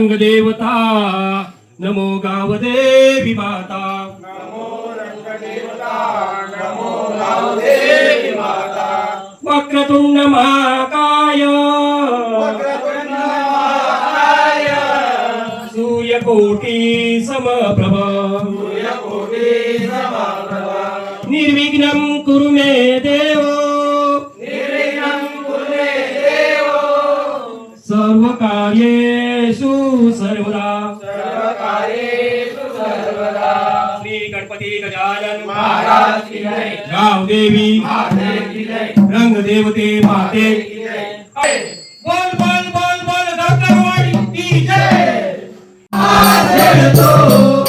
रंग देवता नमो गाव गावदेवी माता नमो रंग देवता नमो गाव गावदेवी माता वक्रतुंड महाकाय वक्रतुंड महाकाय सूर्य कोटि सम प्रभा निर्विघ्नं कुरु मे देव निर्विघ्नं कुरु मे देव सर्वकार्ये सर्वेषु सर्वदा सर्वकार्येषु सर्वदा श्री गणपति गजानन महाराज की जय गांव देवी महादेव की जय रंग देवते महादेव की जय बोल बोल बोल बोल डॉक्टर की जय आज तो